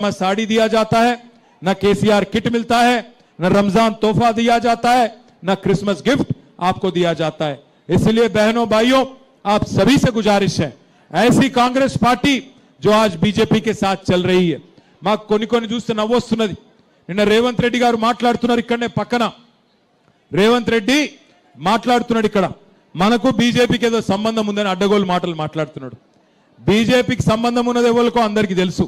में साड़ी दिया जाता है न केसीआर किट मिलता है न रमजान तोहफा दिया जाता है न क्रिसमस गिफ्ट आपको दिया जाता है इसलिए बहनों भाइयों आप सभी से गुजारिश है ऐसी कांग्रेस पार्टी जो आज बीजेपी के साथ चल रही है మాకు కొన్ని కొన్ని చూస్తే నవ్వొస్తున్నది నిన్న రేవంత్ రెడ్డి గారు మాట్లాడుతున్నారు ఇక్కడనే పక్కన రేవంత్ రెడ్డి మాట్లాడుతున్నాడు ఇక్కడ మనకు బీజేపీకి ఏదో సంబంధం ఉందని అడ్డగోలు మాటలు మాట్లాడుతున్నాడు బీజేపీకి సంబంధం ఉన్నది ఎవరికో అందరికీ తెలుసు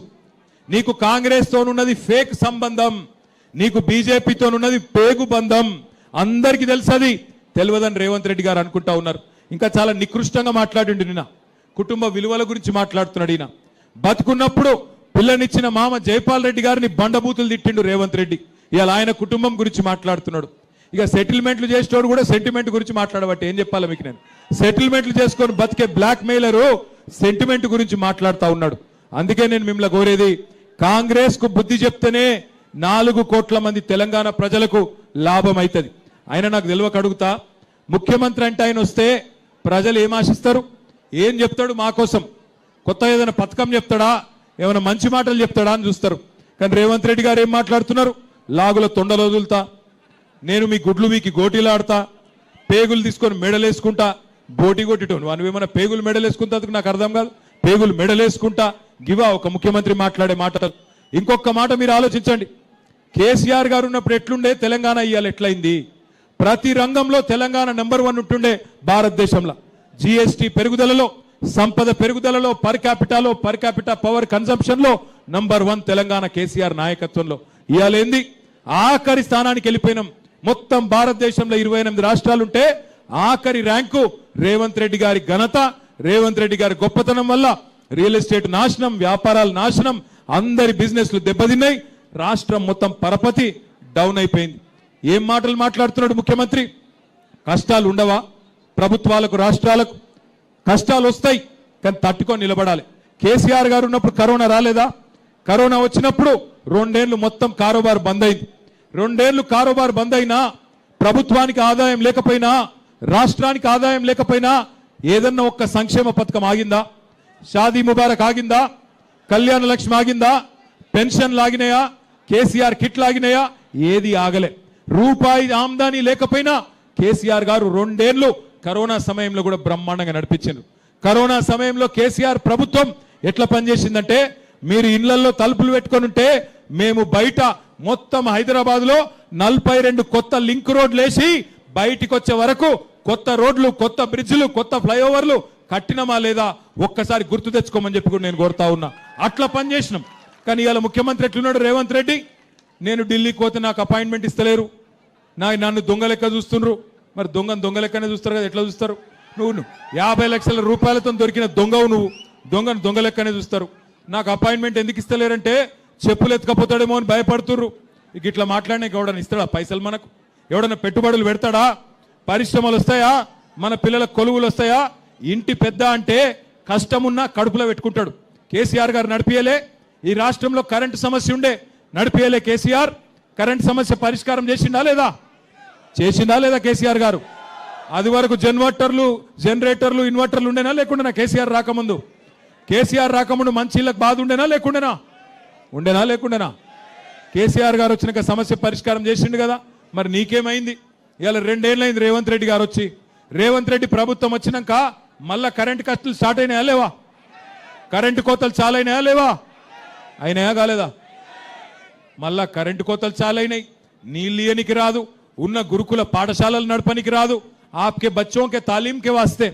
నీకు కాంగ్రెస్ తోనున్నది ఫేక్ సంబంధం నీకు బీజేపీతోనున్నది పేగు బంధం. అందరికీ తెలుసది. తెలియదని రేవంత్ రెడ్డి గారు అనుకుంటా ఉన్నారు. ఇంకా చాలా నికృష్టంగా మాట్లాడిండు నిన్న. కుటుంబ విలువల గురించి మాట్లాడుతున్నాడు ఈయన. బతుకున్నప్పుడు పిల్లనిచ్చిన మామ జైపాల్ రెడ్డి గారిని బండబూతులు తిట్టిండు రేవంత్ రెడ్డి. ఇవాళ ఆయన కుటుంబం గురించి మాట్లాడుతున్నాడు. ఇక సెటిల్మెంట్లు చేసేటోడు కూడా సెంటిమెంట్ గురించి మాట్లాడబట్టి. ఏం చెప్పాలి మీకు నేను? సెటిల్మెంట్లు చేసుకొని బతికే బ్లాక్ మెయిలరు సెంటిమెంట్ గురించి మాట్లాడుతూ ఉన్నాడు. అందుకే నేను మిమ్మల్ని కోరేది కాంగ్రెస్కు బుద్ధి చెప్తేనే నాలుగు కోట్ల మంది తెలంగాణ ప్రజలకు లాభం అవుతుంది ఆయన నాకు తెలియక అడుగుతా ముఖ్యమంత్రి అంటే ఆయన వస్తే ప్రజలు ఏం ఆశిస్తారు? ఏం చెప్తాడు మా కోసం? కొత్త ఏదైనా పథకం చెప్తాడా? ఏమైనా మంచి మాటలు చెప్తాడా అని చూస్తారు. కానీ రేవంత్ రెడ్డి గారు ఏం మాట్లాడుతున్నారు? లాగుల తొండలు వదులుతా నేను మీ గుడ్లు మీకు గోటీలాడతా పేగులు తీసుకొని మెడలేసుకుంటా బోటి కొట్టిటోను. నువ్వు ఏమైనా పేగులు మెడలేసుకుంటా నాకు అర్థం కాదు. పేగులు మెడలేసుకుంటా గివా ఒక ముఖ్యమంత్రి మాట్లాడే మాట ఇంకొక మాట మీరు ఆలోచించండి. కేసీఆర్ గారు ఉన్నప్పుడు ఎట్లుండే? తెలంగాణ ఇవాళ ఎట్లయింది? ప్రతి రంగంలో తెలంగాణ నెంబర్ వన్ ఉంటుండే భారతదేశంలో. జిఎస్టి పెరుగుదలలో సంపద పెరుగుదలలో పర్ క్యాపిటాలో పర్ క్యాపిటా పవర్ కన్సంప్షన్లో నంబర్ వన్ తెలంగాణ కేసీఆర్ నాయకత్వంలో. ఇవ్వాలేంది ఆఖరి స్థానానికి వెళ్ళిపోయినాం. మొత్తం భారతదేశంలో ఇరవై ఎనిమిది రాష్ట్రాలుంటే ఆఖరి ర్యాంకు రేవంత్ రెడ్డి గారి ఘనత రేవంత్ రెడ్డి గారి గొప్పతనం వల్ల రియల్ ఎస్టేట్ నాశనం వ్యాపారాలు నాశనం అందరి బిజినెస్లు దెబ్బతిన్నాయి రాష్ట్రం మొత్తం పరపతి డౌన్ అయిపోయింది. ఏం మాటలు మాట్లాడుతున్నాడు ముఖ్యమంత్రి? కష్టాలు ఉండవా? ప్రభుత్వాలకు రాష్ట్రాలకు కష్టాలు వస్తాయి కానీ తట్టుకొని నిలబడాలి. కేసీఆర్ గారు ఉన్నప్పుడు కరోనా రాలేదా? కరోనా వచ్చినప్పుడు రెండేళ్ళు మొత్తం కారోబార్ బంద్ అయింది. రెండేళ్ళు కారోబార్ బంద్ అయినా ప్రభుత్వానికి ఆదాయం లేకపోయినా రాష్ట్రానికి ఆదాయం లేకపోయినా ఏదన్నా ఒక్క సంక్షేమ పథకం ఆగిందా? షాదీ ముబారక్ ఆగిందా? కళ్యాణ లక్ష్మి ఆగిందా? పెన్షన్ లాగినాయా? కేసీఆర్ కిట్ లాగినాయా? ఏది ఆగలే. రూపాయి ఆమ్దాని లేకపోయినా కేసీఆర్ గారు రెండేళ్ళు కరోనా సమయంలో కూడా బ్రహ్మాండంగా నడిపించారు కరోనా సమయంలో కేసీఆర్ ప్రభుత్వం ఎట్లా పనిచేసిందంటే మీరు ఇళ్ళలో తలుపులు పెట్టుకొని ఉంటే మేము బయట మొత్తం హైదరాబాద్లో నలభై రెండు కొత్త లింక్ రోడ్లు వేసి బయటికి వచ్చే వరకు కొత్త రోడ్లు కొత్త బ్రిడ్జ్లు కొత్త ఫ్లైఓవర్లు కట్టినమా లేదా ఒక్కసారి గుర్తు తెచ్చుకోమని చెప్పి కూడా నేను కోరుతా ఉన్నా. అట్లా పనిచేసినాం కానీ ఇవాళ ముఖ్యమంత్రి ఎట్లున్నాడు? రేవంత్ రెడ్డి. నేను ఢిల్లీకి పోతే నాకు అపాయింట్మెంట్ ఇస్తలేరు. నా నన్ను దొంగ లెక్క చూస్తుండ్రు. మరి దొంగను దొంగ లెక్కనే చూస్తారు కదా ఎట్లా చూస్తారు? నువ్వు నువ్వు. యాభై లక్షల రూపాయలతో దొరికిన దొంగవు నువ్వు. దొంగను దొంగ లెక్కనే చూస్తారు. నాకు అపాయింట్మెంట్ ఎందుకు ఇస్తలేరంటే చెప్పులు ఎత్తుకపోతాడేమో అని భయపడుతుర్రు. ఇక ఇట్లా మాట్లాడినాక ఎవడన్నా ఇస్తాడా పైసలు మనకు? ఎవడన్నా పెట్టుబడులు పెడతాడా? పరిశ్రమలు వస్తాయా? మన పిల్లల కొలువులు వస్తాయా? ఇంటి పెద్ద అంటే కష్టమున్నా కడుపులో పెట్టుకుంటాడు. కేసీఆర్ గారు నడిపియలే. ఈ రాష్ట్రంలో కరెంటు సమస్య ఉండే నడిపియలే కేసీఆర్. కరెంటు సమస్య పరిష్కారం చేసిండా లేదా? చేసిందా లేదా కేసీఆర్ గారు? అది వరకు జనరేటర్లు జనరేటర్లు ఇన్వర్టర్లు ఉండేనా లేకుండా కేసీఆర్ రాకముందు? కేసీఆర్ రాకముందు మంచి ఇళ్ళకి బాధ ఉండేనా లేకుండేనా? ఉండేనా లేకుండేనా? కేసీఆర్ గారు వచ్చినాక సమస్య పరిష్కారం చేసిండు కదా. మరి నీకేమైంది? ఇవాళ రెండేళ్ళైంది రేవంత్ రెడ్డి గారు వచ్చి. రేవంత్ రెడ్డి ప్రభుత్వం వచ్చినాక మళ్ళా కరెంట్ కష్టాలు స్టార్ట్ అయినాయా లేవా కరెంటు కోతలు చాలా అయినాయా లేవా అయినాయా కాలేదా మళ్ళా కరెంటు కోతలు చాలైనాయి నీళ్ళు ఇయ్యనికి రాదు ఉన్న గురుకుల పాఠశాలలు నడపనికి రాదు आपके बच्चों के तालीम के वास्ते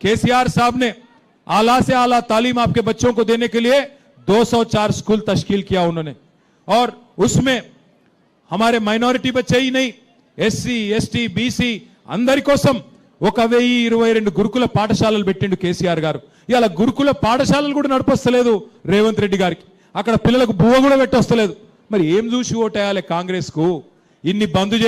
केसीआर साहब ने आला से आला तालीम आपके बच्चों को देने के लिए 204 स्कूल तश्कील किया उन्होंने और उसमें हमारे మైనారిటీ బచ్చే ही नहीं ఎస్సీ ఎస్టీ బీసీ అందరి కోసం ఒక వెయ్యి ఇరవై రెండు గురుకుల పాఠశాలలు పెట్టిండు కేసీఆర్ గారు. ఇలా గురుకుల పాఠశాలలు కూడా నడిపొస్తలేదు రేవంత్ రెడ్డి గారికి. అక్కడ పిల్లలకు బువ్వ కూడా పెట్టొస్తలేదు. మరి ఏం చూసి ఓటేయాలి కాంగ్రెస్కు ఇన్ని బంద్ చేసి